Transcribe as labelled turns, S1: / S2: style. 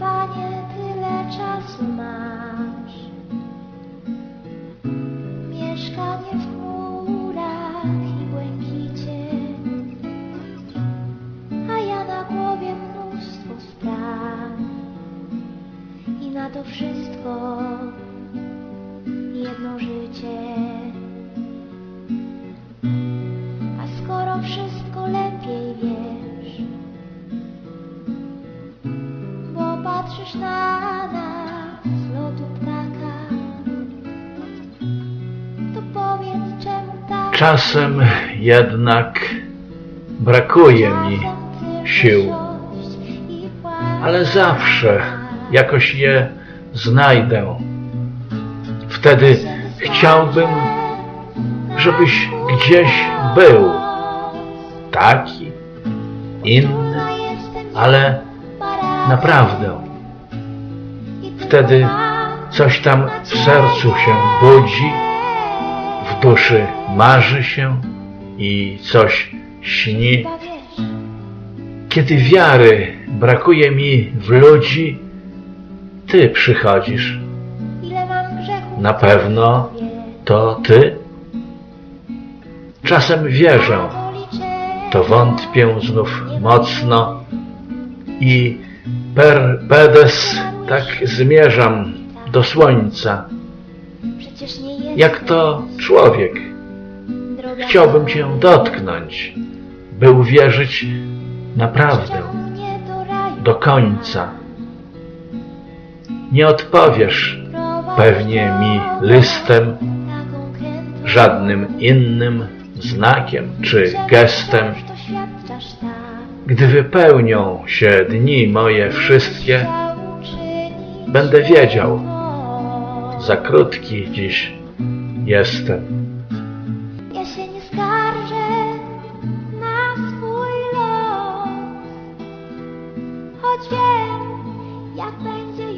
S1: Panie, tyle czasu masz. Mieszkanie w chmurach i błękicie, a ja na głowie mnóstwo spraw. I na to wszystko jedno życie. A skoro wszystko lepiej wiesz, patrzysz na nas z lotu ptaka, to powiedz czemu tak
S2: Czasem jednak brakuje mi sił, ale zawsze jakoś je znajdę. Wtedy chciałbym, żebyś gdzieś był. Taki, inny, ale naprawdę. Wtedy coś tam w sercu się budzi, w duszy marzy się i coś śni. Kiedy wiary brakuje mi w ludzi, Ty przychodzisz. Na pewno to Ty. Czasem wierzę, to wątpię znów mocno i per pedes tak zmierzam do słońca, jak to człowiek. Chciałbym Cię dotknąć, by uwierzyć naprawdę
S1: do
S2: końca. Nie odpowiesz pewnie mi listem, żadnym innym znakiem czy gestem,
S1: tak,
S2: gdy wypełnią się dni moje wszystkie, będę wiedział. Za krótki dziś jestem.
S1: Ja się nie skarżę na swój los, choć wiem, jak będzie.